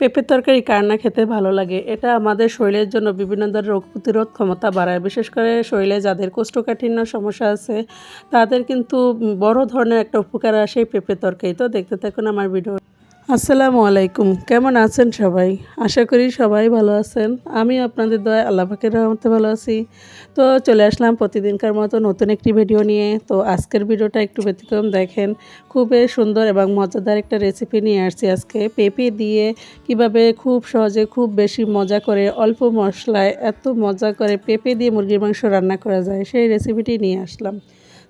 পেঁপের তরকারি কার না খেতে ভালো লাগে? এটা আমাদের শরীরের জন্য বিভিন্ন ধরনের রোগ প্রতিরোধ ক্ষমতা বাড়ায়। বিশেষ করে শরীরে যাদের কোষ্ঠকাঠিন্য সমস্যা আছে, তাদের কিন্তু বড় ধরনের একটা উপকার আসে এই পেঁপের তরকারি। তো দেখতে থাকুন আমার ভিডিও আসসালামু আলাইকুম। কেমন আছেন সবাই? আশা করি সবাই ভালো আছেন। আমি আপনাদের দয়া আল্লাহ পাকের রহমতে ভালো আছি। তো চলে আসলাম প্রতিদিনকার মতো নতুন একটি ভিডিও নিয়ে। তো আজকের ভিডিওটা একটু ব্যতিক্রম দেখেন। খুবই সুন্দর এবং মজাদার একটা রেসিপি নিয়ে আসছি আজকে। পেঁপে দিয়ে কীভাবে খুব সহজে খুব বেশি মজা করে, অল্প মশলায় এত মজা করে পেঁপে দিয়ে মুরগির মাংস রান্না করা যায়, সেই রেসিপিটি নিয়ে আসলাম।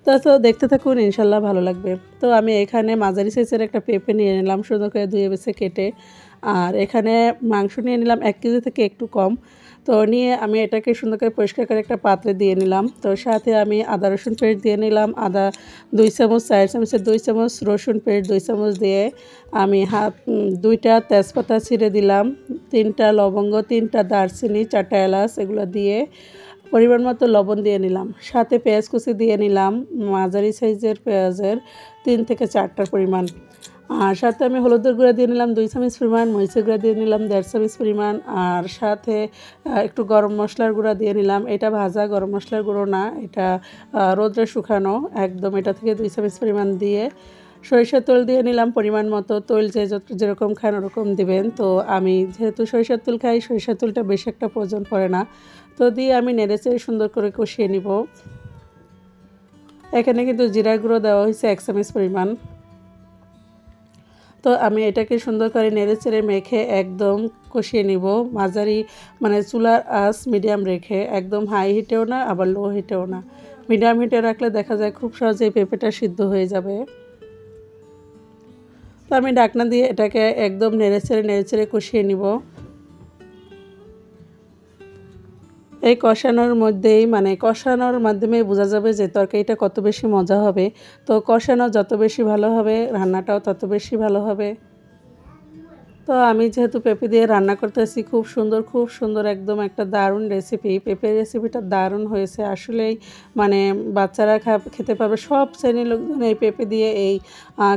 তো তো দেখতে থাকুন, ইনশাল্লাহ ভালো লাগবে। তো আমি এখানে মাঝারি সাইজের একটা পেঁপে নিয়ে নিলাম, সুন্দর করে ধুয়ে বেছে কেটে। আর এখানে মাংস নিয়ে নিলাম, এক কেজি থেকে একটু কম। তো নিয়ে আমি এটাকে সুন্দর করে পরিষ্কার করে একটা পাত্রে দিয়ে নিলাম। তো সাথে আমি আদা, রসুন পেস্ট দিয়ে নিলাম, আদা দুই চামচ, চার চামচের দুই চামচ, রসুন পেস্ট দুই চামচ দিয়ে আমি হাত দুইটা তেজপাতা ছিঁড়ে দিলাম, তিনটা লবঙ্গ, তিনটা দারচিনি, চারটা এলাচ এগুলো দিয়ে পরিমাণ মতো লবণ দিয়ে নিলাম। সাথে পেঁয়াজ কুচি দিয়ে নিলাম। মাঝারি সাইজের পেঁয়াজের তিন থেকে চারটার পরিমাণ। আর সাথে আমি হলুদের গুঁড়া দিয়ে নিলাম দুই চামচ পরিমাণ, মরিচের গুঁড়া দিয়ে নিলাম দেড় চামচ পরিমাণ। আর সাথে একটু গরম মশলার গুঁড়া দিয়ে নিলাম। এটা ভাজা গরম মশলার গুঁড়ো না, এটা রোদ্রে শুকানো। একদম এটা থেকে দুই চামচ পরিমাণ দিয়ে সরিষার তেল দিয়ে নিলাম পরিমাণ মতো। তেল যে যেরকম খান ওরকম দিবেন। তো আমি যেহেতু সরিষার তেল খাই, সরিষার তেলটা বেশি একটা প্রয়োজন পড়ে না। তো দিয়ে আমি নেড়েচেড়ে সুন্দর করে কষিয়ে নিব। এখানে কিন্তু জিরা গুঁড়ো দেওয়া হয়েছে এক চামচ পরিমাণ। তো আমি এটাকে সুন্দর করে নেড়ে চেড়ে মেখে একদম কষিয়ে নিব। মাঝারি মানে চুলার আঁচ মিডিয়াম রেখে। একদম হাই হিটেও না, আবার লো হিটেও না। মিডিয়াম হিটে রাখলে দেখা যায় খুব সহজেই পেঁপেটা সিদ্ধ হয়ে যাবে। তো আমি ডাকনা দিয়ে এটাকে একদম নেড়ে চেড়ে নেড়ে চেড়ে কষিয়ে নিব। এই কষানোর মধ্যেই মানে কষানোর মাধ্যমে বোঝা যাবে যে তরকারিটা কত বেশি মজা হবে। তো কষানো যত বেশি ভালো হবে, রান্নাটাও তত বেশি ভালো হবে। তো আমি যেহেতু পেঁপে দিয়ে রান্না করতেছি, খুব সুন্দর খুব সুন্দর একদম একটা দারুণ রেসিপি পেঁপের রেসিপিটা দারুণ হয়েছে। আসলেই মানে বাচ্চারা খেতে পারবে, সব শ্রেণির লোকজন এই পেঁপে দিয়ে এই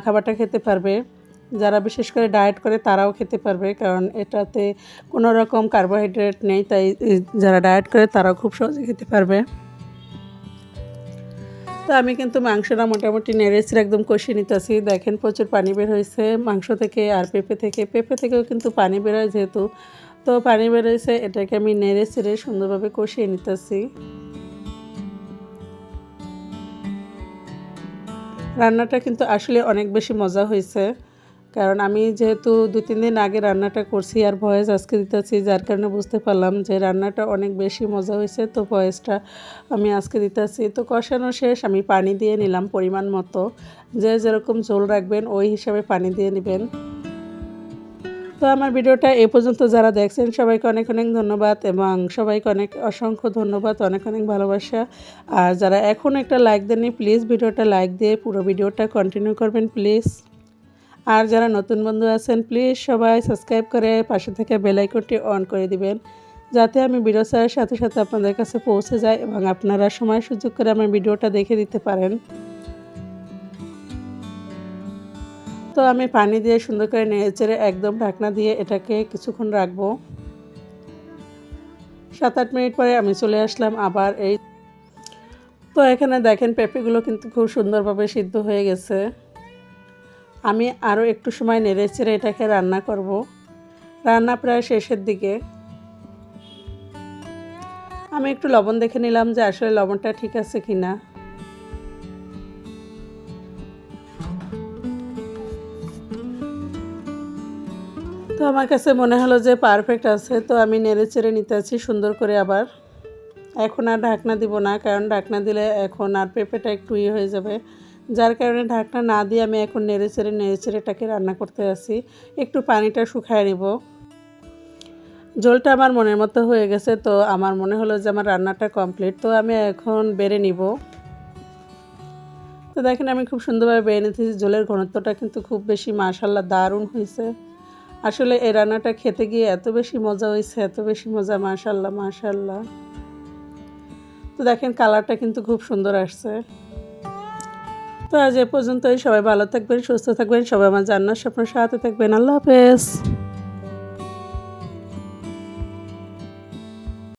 খাবারটা খেতে পারবে। যারা বিশেষ করে ডায়েট করে তারাও খেতে পারবে, কারণ এটাতে কোনো রকম কার্বোহাইড্রেট নেই, তাই যারা ডায়েট করে তারাও খুব সহজে খেতে পারবে। তো আমি কিন্তু মাংসটা মোটামুটি নেড়েছি একদম কষিয়ে নিতেছি। দেখেন প্রচুর পানি বের হয়েছে মাংস থেকে আর পেঁপে থেকে। পেঁপে থেকেও কিন্তু পানি বেরোয় যেহেতু। তো পানি বের হয়েছে, এটাকে আমি নেড়ে চেড়ে সুন্দরভাবে কষিয়ে নিতেছি। রান্নাটা কিন্তু আসলে অনেক বেশি মজা হয়েছে। কারণ আমি যেহেতু দু, তিন দিন আগে রান্নাটা করছি আর ভয়েস আজকে দিতেছি, যার কারণে বুঝতে পারলাম যে রান্নাটা অনেক বেশি মজা হয়েছে, তো ভয়েসটা আমি আজকে দিতেছি। তো কষানো শেষ, আমি পানি দিয়ে নিলাম পরিমাণ মতো। যে যেরকম ঝোল রাখবেন, ওই হিসাবে পানি দিয়ে নেবেন। তো আমার ভিডিওটা এ পর্যন্ত যারা দেখছেন, সবাইকে অনেক অনেক ধন্যবাদ এবং সবাইকে অনেক অসংখ্য ধন্যবাদ, অনেক অনেক ভালোবাসা। আর যারা এখন একটা লাইক দেননি প্লিজ ভিডিওটা লাইক দিয়ে পুরো ভিডিওটা কন্টিনিউ করবেন প্লিজ আর যারা নতুন বন্ধু আছেন প্লিজ সবাই সাবস্ক্রাইব করে পাশে থেকে বেলাইকনটি অন করে দিবেন, যাতে আমি ভিডিও সাথে সাথে আপনাদের কাছে পৌঁছে যায় এবং আপনারা সময় সুযোগ করে আমার ভিডিওটা দেখে দিতে পারেন। তো আমি পানি দিয়ে সুন্দর করে নেড়ে একদম ঢাকনা দিয়ে এটাকে কিছুক্ষণ রাখব। সাত আট মিনিট পরে আমি চলে আসলাম আবার এই তো এখানে দেখেন পেঁপেগুলো কিন্তু খুব সুন্দরভাবে সিদ্ধ হয়ে গেছে। আমি আরও একটু সময় নেড়ে চেড়ে এটাকে রান্না করব। রান্না প্রায় শেষের দিকে। আমি একটু লবণ দেখে নিলাম যে আসলে লবণটা ঠিক আছে কি না তো আমার কাছে মনে হলো যে পারফেক্ট আছে, তো আমি নেড়ে চেড়ে নিতে আছি সুন্দর করে আবার। এখন আর ঢাকনা দিব না, কারণ ঢাকনা দিলে এখন আর পেঁপেটা একটু ইয়ে হয়ে যাবে। যার কারণে ঢাকনা না দিয়ে আমি এখন নেড়ে চেড়ে, নেড়ে চেড়েটাকে রান্না করতে আসি। একটু পানিটা শুকায় নেব। জলটা আমার মনের মতো হয়ে গেছে, তো আমার মনে হলো যে আমার রান্নাটা কমপ্লিট। তো আমি এখন বেড়ে নিব। তো দেখেন আমি খুব সুন্দরভাবে বেড়ে নিতেছি জলের ঘনত্বটা কিন্তু খুব বেশি মাশাল্লাহ দারুণ হয়েছে। আসলে এই রান্নাটা খেতে গিয়ে এত বেশি মজা হয়েছে, এত বেশি মজা মাশাল্লাহ মাশাল্লাহ তো দেখেন কালারটা কিন্তু খুব সুন্দর আসছে। তো আজ এ পর্যন্তই। সবাই ভালো থাকবেন, সুস্থ থাকবেন, সবাই আমার জান্নার স্বপ্ন সাথে থাকবেন। আল্লাহ হাফেজ।